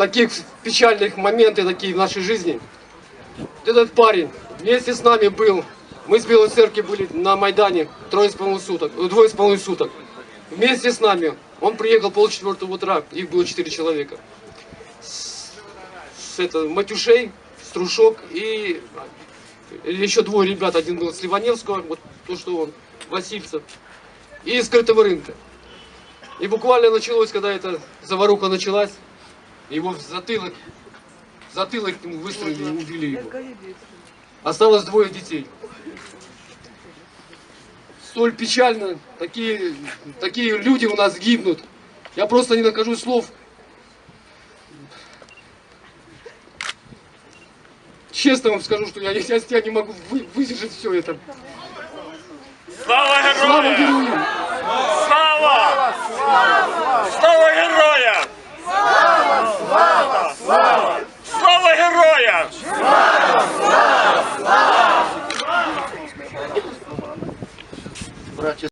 таких печальных моменты такие в нашей жизни. Этот парень вместе с нами был. Мы с Белой Церкви были на Майдане трое с половиной суток, э, двое с половиной суток. Вместе с нами. Он приехал полчетвертого утра, их было четыре человека. С, с это, Матюшей, Струшок и э, еще двое ребят. Один был с Ливаневского, вот то, что он, Васильцев. И из скрытого рынка. И буквально началось, когда эта заваруха началась, его в затылок, в затылок ему выстрелили и убили его. Осталось двое детей. Столь печально, такие, такие люди у нас гибнут. Я просто не нахожу слов. Честно вам скажу, что я, я, я не могу вы, выдержать все это. Слава героям! Слава! Слава! Слава! Слава! Братья